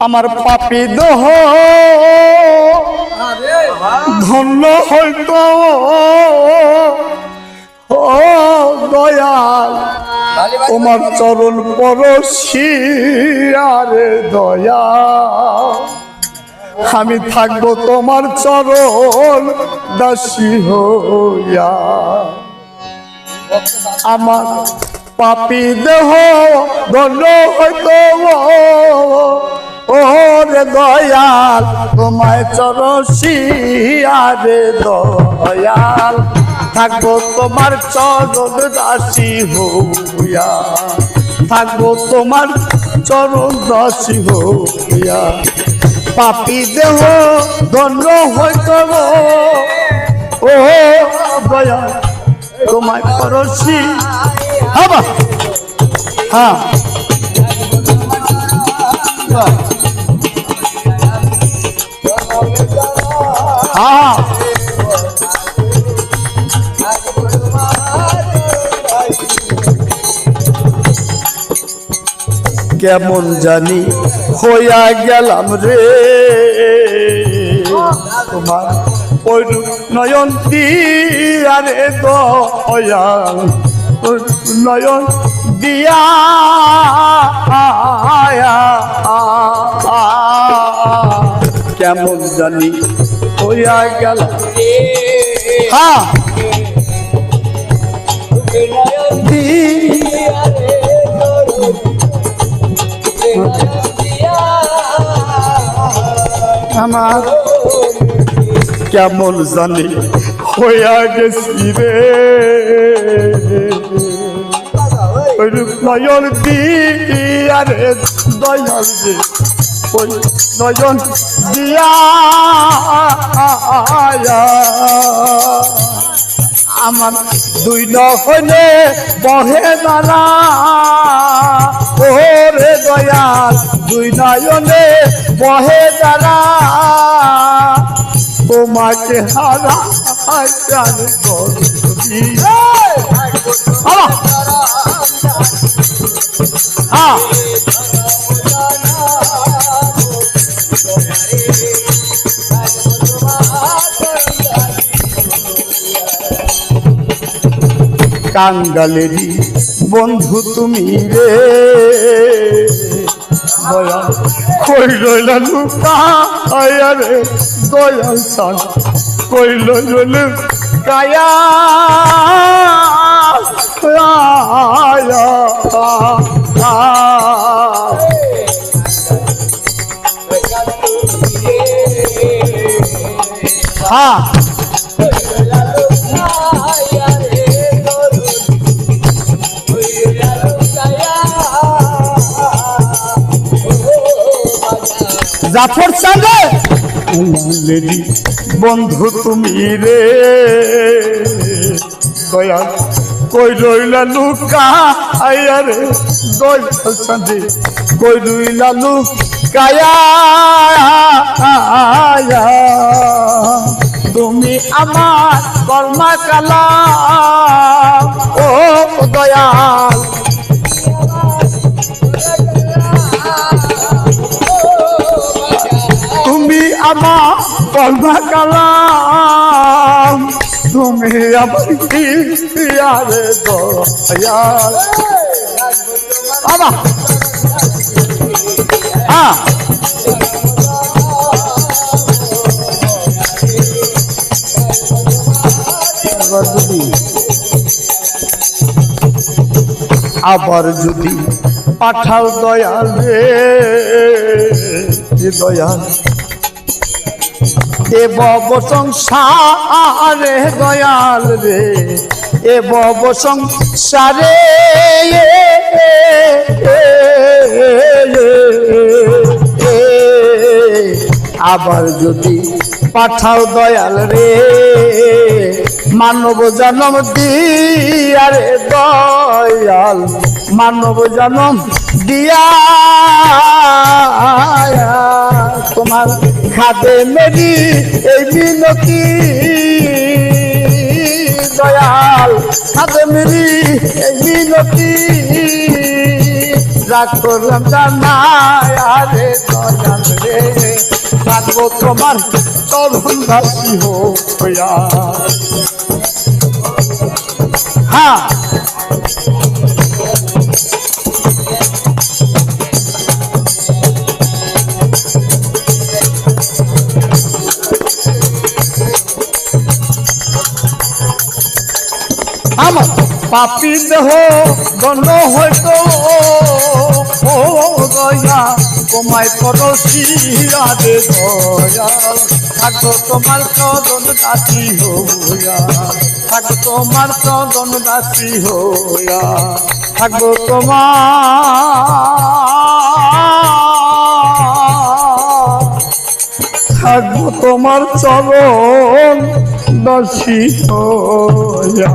আমার পাপি দহ। ধন্য হইতো। ও দয়াল তোমার চরণ পরশি আরে দয়া আমি থাকব তোমার চরণ দাসী হইয়া। আমার পাপি দেহ ধন্য হইতো ওরে দয়াল, তোমায় চরসি, আরে দয়াল। থাকব তোমার চরণ দাসী হইয়া। থাকব তোমার চরণ দাসী হইয়া। পাপি দেহ ধন্য হইতো ও দয়াল, তোমায় পরশি হ্যাঁ। হ্যাঁ। কেমন জানি হইয়া গেলাম রে। তোমার ওই নয়ন দিয়ারে দয়াল ওই নয়ন দিয়া কেমন জানি হইয়া গেল। হ্যাঁ আমার কেমন জানি হইয়া গেছি রে। আমার দুই নহনে বহে দাঁড়া ওরে দয়াল দুই নয়নে বহে দাঁড়া তোমাকে হারা করছি কাঙ্গালেরই বন্ধু তুমি রে। কই রইলা লুকা রে দয়াল সান কই রইল কায়া হ্যাঁ। জাফর চাঁদে বন্ধু তুমি রে দয়া কই রইলা লুকা? আয়া রে দয়া চাঁদে কই রইলা লুকায়া তুমি আমার কর্মা কালা। ও দয়াল। তুমি আমার কর্মা কালাম তুমি আমার ইয়ারে দয়াল বাবা। হ্যাঁ আবার যদি। পাঠাও দয়াল দয়াল। এ বব সংসারে দয়াল রে, এ বব সংসারে আবার যদি পাঠাও দয়াল রে, মানব জনম দিয়ারে দয়াল, মানব জনম দিয়া। তোমার খাদে মেরি এই মিনতি দয়াল, খাদে মেরি এই মিনতি রাগ করলাম জানা আরে দয়াল রে। থাকব তোমার চরণ দাসী হইয়া। হ্যাঁ। আমার পাপি দেহ গণ হয়তো। ও দয়া, তোমায় পরশি আরে দয়াল থাকো তোমার চরণ দাসী হইয়া। থাকো তোমার চরণ দাসী হইয়া। থাকো তোমার থাকব তোমার চরণ দাসী হইয়া